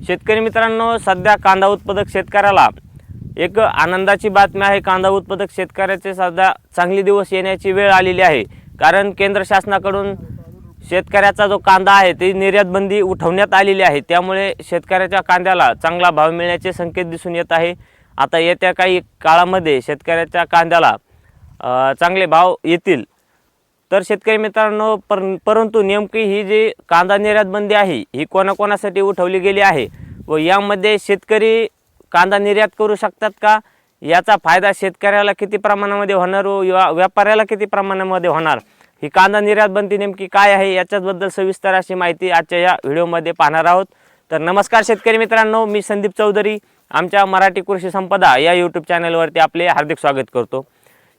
शेतकरी मित्रांनो सध्या कांदा उत्पादक शेतकऱ्याला एक आनंदाची बातमी आहे. कांदा उत्पादक शेतकऱ्याचे सध्या चांगले दिवस येण्याची वेळ आलेली आहे. कारण केंद्र शासनाकडून शेतकऱ्याचा जो कांदा आहे ती निर्यातबंदी उठवण्यात आलेली आहे. त्यामुळे शेतकऱ्याच्या कांद्याला चांगला भाव मिळण्याचे संकेत दिसून येत आहे. आता येत्या काही काळामध्ये शेतकऱ्याच्या कांद्याला चांगले भाव येतील. तर शेतकरी मित्रांनो पर परंतु नेमकी ही जी कांदा निर्यात बंदी आहे ही कोणाकोणासाठी उठवली गेली आहे व यामध्ये शेतकरी कांदा निर्यात करू शकतात का? याचा फायदा शेतकऱ्याला किती प्रमाणामध्ये होणार व व्यापाऱ्याला किती प्रमाणामध्ये होणार? ही कांदा निर्यात बंदी नेमकी काय आहे? याच्याचबद्दल सविस्तर अशी माहिती आजच्या या व्हिडिओमध्ये पाहणार आहोत. तर नमस्कार शेतकरी मित्रांनो मी संदीप चौधरी आमच्या मराठी कृषी संपदा या यूट्यूब चॅनलवरती आपले हार्दिक स्वागत करतो.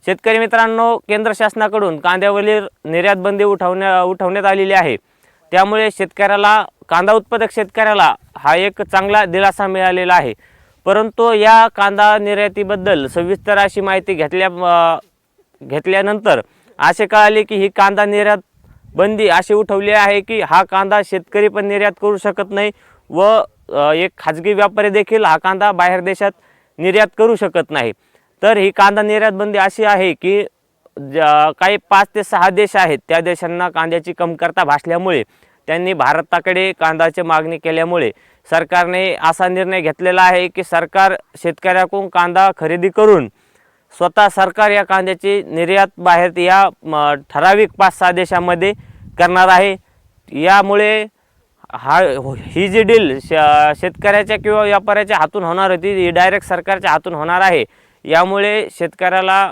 शेतकरी मित्रांनो केंद्र शासनाकडून कांद्यावरील निर्यात बंदी उठवण्या उठवण्यात आलेली आहे. त्यामुळे शेतकऱ्याला कांदा उत्पादक शेतकऱ्याला हा एक चांगला दिलासा मिळालेला आहे. परंतु या कांदा निर्यातीबद्दल सविस्तर अशी माहिती घेतल्या घेतल्यानंतर असे कळाले की ही कांदा निर्यात बंदी अशी उठवली आहे की हा कांदा शेतकरी पण निर्यात करू शकत नाही व एक खाजगी व्यापारी देखील हा कांदा बाहेर देशात निर्यात करू शकत नाही. तर ही कांदा निर्यात बंदी अशी आहे की ज- काही पाच ते सहा देश आहेत त्या देशांना कांद्याची कमतरता भासल्यामुळे त्यांनी भारताकडे कांद्याची मागणी केल्यामुळे सरकारने असा निर्णय घेतलेला आहे की सरकार शेतकऱ्याकडून कांदा खरेदी करून स्वतः सरकार या कांद्याची निर्यात बाहेर या म, ठराविक पाच सहा देशामध्ये करणार आहे. यामुळे हा ही जी डील श शेतकऱ्याच्या किंवा व्यापाऱ्याच्या हातून होणार होती ही डायरेक्ट सरकारच्या हातून होणार आहे. यामुळे शेतकऱ्याला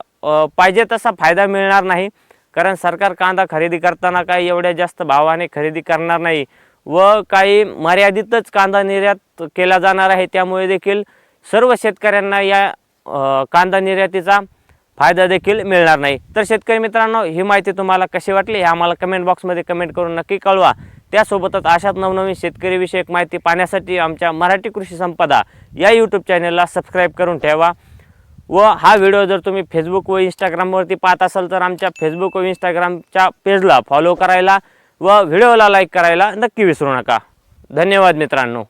पाहिजे तसा फायदा मिळणार नाही. कारण सरकार कांदा खरेदी करताना काही एवढ्या जास्त भावाने खरेदी करणार नाही व काही मर्यादितच कांदा निर्यात केला जाणार आहे. त्यामुळे देखील सर्व शेतकऱ्यांना या कांदा निर्यातीचा फायदा देखील मिळणार नाही. तर शेतकरी मित्रांनो ही माहिती तुम्हाला कशी वाटली हे आम्हाला कमेंट बॉक्समध्ये कमेंट करून नक्की कळवा. त्यासोबतच अशाच नवनवीन शेतकरीविषयक माहिती पाहण्यासाठी आमच्या मराठी कृषी संपदा या यूट्यूब चॅनलला सबस्क्राईब करून ठेवा. व हा व्हिडिओ जर तुम्ही फेसबुक व इंस्टाग्रामवरती पाहत असाल तर आमच्या फेसबुक व इंस्टाग्रामच्या पेजला फॉलो करायला व व्हिडिओला लाईक करायला नक्की विसरू नका. धन्यवाद मित्रांनो.